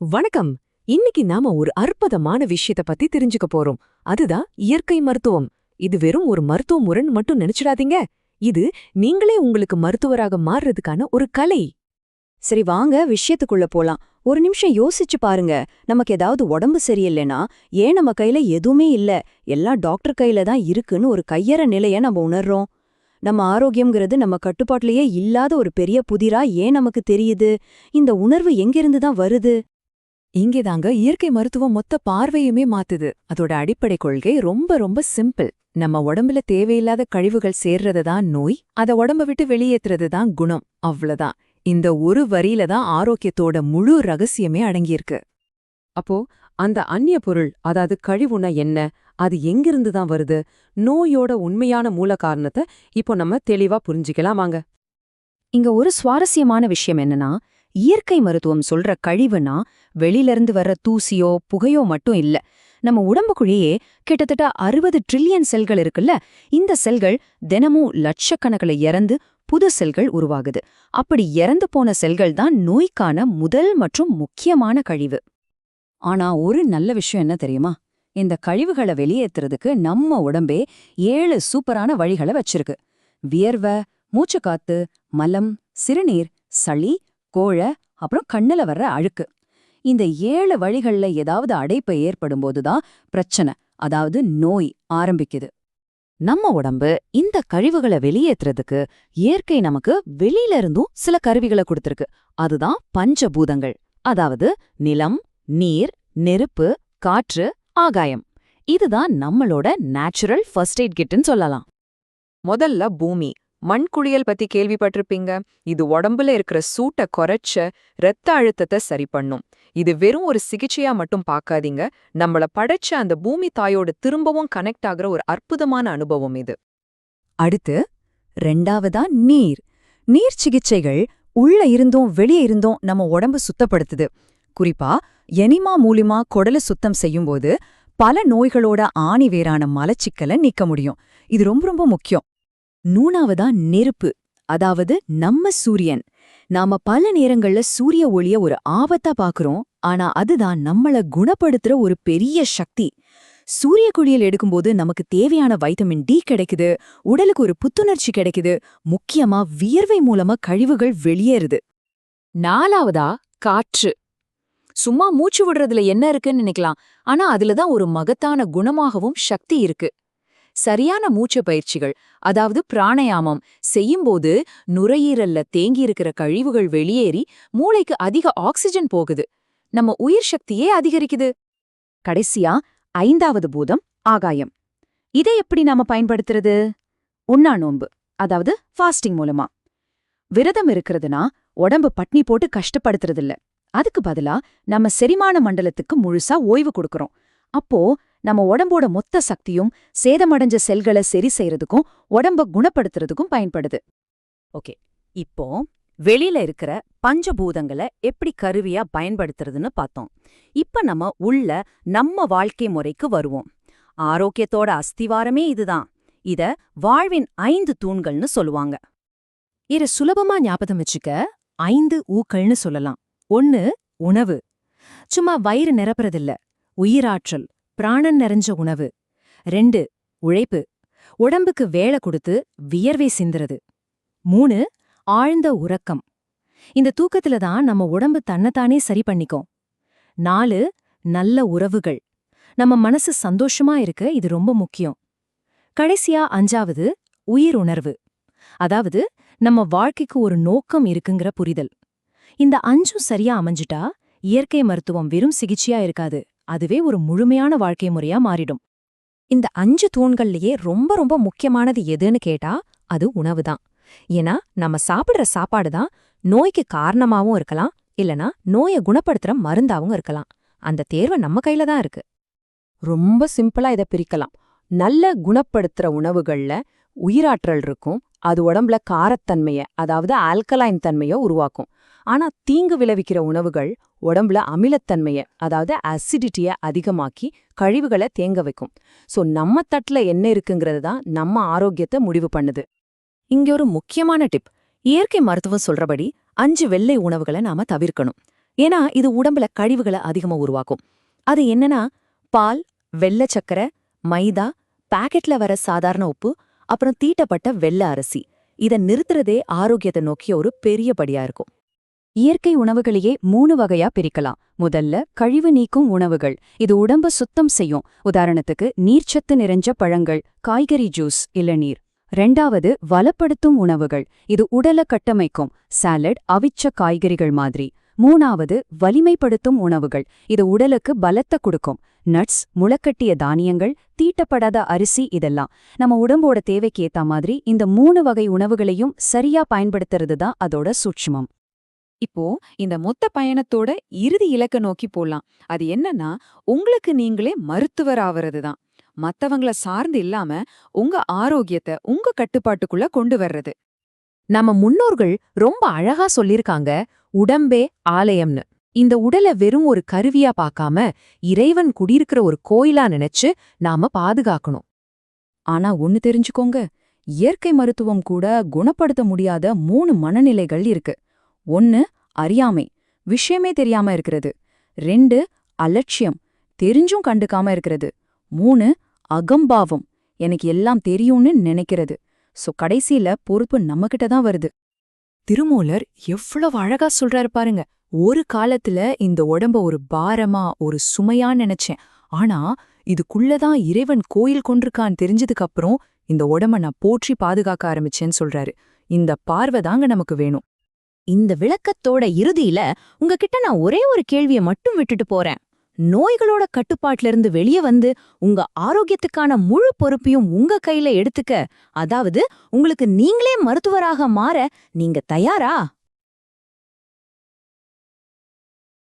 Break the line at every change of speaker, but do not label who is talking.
வணக்கம். இன்னைக்கு நாம ஒரு அற்புதமான விஷயத்த பத்தி தெரிஞ்சுக்க போறோம். அதுதான் இயற்கை மருத்துவம். இது வெறும் ஒரு மருத்துவ முரண் மட்டும் நினைச்சிடாதீங்க. இது நீங்களே உங்களுக்கு மருத்துவராக மாறுறதுக்கான ஒரு கலை.
சரி வாங்க விஷயத்துக்குள்ள போலாம். ஒரு நிமிஷம் யோசிச்சு பாருங்க. நமக்கு ஏதாவது உடம்பு சரியில்லைனா ஏன் நம்ம கையில எதுவுமே இல்ல? எல்லாம் டாக்டர் கையில தான் இருக்குன்னு ஒரு கையற நிலைய நம்ம உணர்றோம். நம்ம ஆரோக்கியம்ங்கிறது நம்ம கட்டுப்பாட்டிலேயே இல்லாத ஒரு பெரிய புதிரா ஏன் நமக்கு தெரியுது? இந்த உணர்வு எங்கிருந்து தான் வருது?
இங்கேதாங்க இயற்கை மருத்துவம் மொத்த பார்வையுமே மாத்துது. அதோட அடிப்படை கொள்கை ரொம்ப ரொம்ப சிம்பிள். நம்ம உடம்புல தேவையில்லாத கழிவுகள் சேர்றது தான் நோய் அத உடம்ப விட்டு வெளியேத்துறது தான் குணம் அவ்வளவுதான். இந்த ஒரு வரியில தான் ஆரோக்கியத்தோட முழு ரகசியமே அடங்கியிருக்கு.
அப்போ அந்த அந்நிய பொருள் அதாவது கழிவுனா என்ன அது எங்கிருந்து தான் வருது? நோயோட உண்மையான மூல காரணத்தை இப்போ நம்ம தெளிவா புரிஞ்சுக்கலாம் வாங்க.
இங்க ஒரு சுவாரஸ்யமான விஷயம் என்னன்னா இயற்கை மருத்துவம் சொல்ற கழிவுனா வெளியிலிருந்து வர்ற தூசியோ புகையோ மட்டும் இல்ல. நம்ம உடம்புக்குள்ளேயே கிட்டத்தட்ட அறுபது ட்ரில்லியன் செல்கள் இருக்குல்ல? இந்த செல்கள் தினமும் லட்சக்கணக்கில் இறந்து புது செல்கள் உருவாகுது. அப்படி இறந்து போன செல்கள் தான் நோய்க்கான முதல் மற்றும் முக்கியமான கழிவு. ஆனா ஒரு நல்ல விஷயம் என்ன தெரியுமா? இந்த கழிவுகளை வெளியேத்துறதுக்கு நம்ம உடம்பே ஏழு சூப்பரான வழிகளை வச்சிருக்கு. வியர்வை மூச்சுக்காத்து மலம் சிறுநீர் சளி கோழ அப்புறம் கண்ணுல வர்ற அழுக்கு. இந்த ஏழு வழிகள்ல ஏதாவது அடைப்பை ஏற்படும் தான் பிரச்சனை அதாவது நோய் ஆரம்பிக்குது.
நம்ம உடம்பு இந்த கழிவுகளை வெளியேத்துறதுக்கு இயற்கை நமக்கு வெளியில இருந்தும் சில கருவிகளை கொடுத்திருக்கு. அதுதான் பஞ்சபூதங்கள். அதாவது நிலம் நீர் நெருப்பு காற்று ஆகாயம். இதுதான் நம்மளோட நேச்சுரல் ஃபர்ஸ்ட் எய்ட் கிட்னு சொல்லலாம்.
முதல்ல பூமி. மண்குளியல் பத்தி கேள்விப்பட்டிருப்பீங்க. இது உடம்புல இருக்கிற சூட்டை குறைச்ச இரத்த அழுத்தத்தை சரி பண்ணும் இது வெறும் ஒரு சிகிச்சையா மட்டும் பார்க்காதீங்க நம்மள படைச்ச அந்த பூமி தாயோட திரும்பவும் கனெக்ட் ஆகுற ஒரு அற்புதமான அனுபவம் இது.
அடுத்து ரெண்டாவதா நீர். நீர் சிகிச்சைகள் உள்ள இருந்தும் வெளியே இருந்தும் நம்ம உடம்பு சுத்தப்படுத்துது. குறிப்பா எனிமா மூலியமா குடல சுத்தம் செய்யும்போது பல நோய்களோட ஆணி வேறான மலச்சிக்கலை நீக்க முடியும். இது ரொம்ப ரொம்ப முக்கியம். நூனாவதா நெருப்பு அதாவது நம்ம சூரியன். நாம பல நேரங்கள்ல சூரிய ஒளிய ஒரு ஆபத்தா பாக்குறோம். ஆனா அதுதான் நம்மள குணப்படுத்துற ஒரு பெரிய சக்தி. சூரிய குளியல் எடுக்கும்போது நமக்கு தேவையான வைட்டமின் டி கிடைக்குது. உடலுக்கு ஒரு புத்துணர்ச்சி கிடைக்குது. முக்கியமா வியர்வை மூலமா கழிவுகள் வெளியேறுது.
நாலாவதா காற்று. சும்மா மூச்சு விடுறதுல என்ன இருக்குன்னு நினைக்கலாம். ஆனா அதுலதான் ஒரு மகத்தான குணமாகவும் சக்தி இருக்கு. சரியான மூச்சு பயிற்சிகள் அதாவது பிராணயாமம் செய்யும்போது நுரையீரல்ல தேங்கியிருக்கிற கழிவுகள் வெளியேறி மூளைக்கு அதிக ஆக்சிஜன் போகுது. நம்ம உயிர் சக்தியே அதிகரிக்குது.
கடைசியா ஐந்தாவது பூதம் ஆகாயம். இதை எப்படி நாம பயன்படுத்துறது? உண்ணா நோன்பு அதாவது ஃபாஸ்டிங் மூலமா. விரதம் இருக்கிறதுனா உடம்பு பட்னி போட்டு கஷ்டப்படுத்துறதில்ல. அதுக்கு பதிலா நம்ம செரிமான மண்டலத்துக்கு முழுசா ஓய்வு கொடுக்கறோம். அப்போ நம்ம உடம்போட மொத்த சக்தியும் சேதமடைஞ்ச செல்களை சரி செய்யறதுக்கும் உடம்ப குணப்படுத்துறதுக்கும் பயன்படுது. ஓகே. இப்போ வெளியில இருக்கிற பஞ்சபூதங்களை எப்படி கருவியா பயன்படுத்துறதுன்னு பார்த்தோம். இப்ப நம்ம உள்ள நம்ம வாழ்க்கை முறைக்கு வருவோம். ஆரோக்கியத்தோட அஸ்திவாரமே இதுதான். இத வாழ்வின் ஐந்து தூண்கள்னு சொல்லுவாங்க. இரு சுலபமா ஞாபகம் வச்சுக்க ஐந்து ஊக்கள்னு சொல்லலாம். ஒன்னு உணவு. சும்மா வயிறு நிரப்புறதில்ல. உயிராற்றல். பிராணன் நிறைஞ்ச உணவு. ரெண்டு உழைப்பு. உடம்புக்கு வேலை கொடுத்து வியர்வை சிந்துறது. மூணு ஆழ்ந்த உறக்கம். இந்த தூக்கத்துல தான் நம்ம உடம்பு தன்னைத்தானே சரி பண்ணிக்கும். நாலு நல்ல உறவுகள். நம்ம மனசு சந்தோஷமா இருக்க இது ரொம்ப முக்கியம். கடைசியா அஞ்சாவது உயிர் உணர்வு. அதாவது நம்ம வாழ்க்கைக்கு ஒரு நோக்கம் இருக்குங்கிற புரிதல். இந்த அஞ்சும் சரியா அமைஞ்சிட்டா இயற்கை மருத்துவம் வெறும் சிகிச்சையா இருக்காது. அதுவே ஒரு முழுமையான வாழ்க்கை முறையா மாறிடும். இந்த அஞ்சு தூண்கள்லயே ரொம்ப ரொம்ப முக்கியமானது எதுன்னு கேட்டா அது உணவு தான். ஏன்னா நம்ம சாப்பிடுற சாப்பாடு தான் நோய்க்கு காரணமாவும் இருக்கலாம் இல்லனா நோயை குணப்படுத்துற மருந்தாவும் இருக்கலாம். அந்த தேர்வு நம்ம கையில தான் இருக்கு.
ரொம்ப சிம்பிளா இதை பிரிக்கலாம். நல்ல குணப்படுத்துற உணவுகள்ல உயிராற்றல் இருக்கும் அது உடம்புல காரத்தன்மைய அதாவது ஆல்கலைன் தன்மையை உருவாக்கும். ஆனா தீங்கு விளைவிக்கிற உணவுகள் உடம்புல அமிலத்தன்மைய அதாவது அசிடிட்டிய அதிகமாக்கி கழிவுகளை தேங்க வைக்கும். சோ நம்ம தட்டுல என்ன இருக்குங்கிறது தான் நம்ம ஆரோக்கியத்தை முடிவு பண்ணுது.
இங்க ஒரு முக்கியமான டிப். இயற்கை மருத்துவம் சொல்றபடி அஞ்சு வெள்ளை உணவுகளை நாம தவிர்க்கணும். ஏன்னா இது உடம்புல கழிவுகளை அதிகமா உருவாக்கும். அது என்னன்னா பால் வெள்ளை சக்கரை மைதா பாக்கெட்ல வர சாதாரண உப்பு அப்புறம் தீட்டப்பட்ட வெள்ளை அரிசி. இத நிறுத்துறதே ஆரோக்கியத்தை நோக்கிய ஒரு பெரிய படியா இருக்கும். இயற்கை உணவுகளையே மூணு வகையா பிரிக்கலாம். முதல்ல கழிவு நீக்கும் உணவுகள். இது உடம்ப சுத்தம் செய்யும். உதாரணத்துக்கு நீர்ச்சத்து நிறைஞ்ச பழங்கள் காய்கறி ஜூஸ் இளநீர். ரெண்டாவது வளப்படுத்தும் உணவுகள். இது உடல கட்டமைக்கும். சாலட் அவிச்ச காய்கறிகள் மாதிரி. மூணாவது வலிமைப்படுத்தும் உணவுகள். இது உடலுக்கு பலத்த கொடுக்கும். நட்ஸ் முளக்கட்டிய தானியங்கள் தீட்டப்படாத அரிசி இதெல்லாம். நம்ம உடம்போட தேவைக்கேத்த மாதிரி இந்த மூணு வகை உணவுகளையும் சரியா பயன்படுத்துறது தான் அதோட சூட்சுமம்.
இப்போ இந்த மொத்த பயணத்தோட இறுதி இலக்க நோக்கி போலாம். அது என்னன்னா உங்களுக்கு நீங்களே மருத்துவர் ஆவறது தான் மத்தவங்கள சார்ந்து இல்லாம உங்க ஆரோக்கியத்தை உங்க கட்டுப்பாட்டுக்குள்ள கொண்டு வர்றது.
நம்ம முன்னோர்கள் ரொம்ப அழகா சொல்லிருக்காங்க உடம்பே ஆலயம்னு. இந்த உடலை வெறும் ஒரு கருவியா பார்க்காம இறைவன் குடியிருக்கிற ஒரு கோயிலா நினைச்சு நாம பாதுகாக்கணும்.
ஆனா ஒன்னு தெரிஞ்சுக்கோங்க இயற்கை மருத்துவம் கூட குணப்படுத்த முடியாத மூணு மனநிலைகள் இருக்கு. ஒன்னு அறியாமை. விஷயமே தெரியாம இருக்கிறது. ரெண்டு அலட்சியம். தெரிஞ்சும் கண்டுக்காம இருக்கிறது. மூணு அகம்பாவம். எனக்கு எல்லாம் தெரியும்னு நினைக்கிறது. சோ கடைசியில பொறுப்பு நம்மகிட்ட தான் வருது.
திருமூலர் எவ்வளவு அழகா சொல்றாரு பாருங்க. ஒரு காலத்துல இந்த உடம்ப ஒரு பாரமா ஒரு சுமையா நினைச்சேன். ஆனா இதுக்குள்ளதான் இறைவன் கோயில் கொண்டிருக்கான்னு தெரிஞ்சதுக்கு அப்புறம் இந்த உடம்ப நான் போற்றி பாதுகாக்க ஆரம்பிச்சேன்னு சொல்றாரு. இந்த பார்வை தாங்க நமக்கு வேணும்.
இந்த விளக்கத்தோட இறுதியில உங்ககிட்ட நான் ஒரே ஒரு கேள்வியை மட்டும் விட்டுட்டு போறேன். நோய்களோட கட்டுப்பாட்டுல இருந்து வெளியே வந்து உங்க ஆரோக்கியத்துக்கான முழு பொறுப்பையும் உங்க கையில எடுத்துக்க. அதாவது உங்களுக்கு நீங்களே மருத்துவராக மாற நீங்க தயாரா?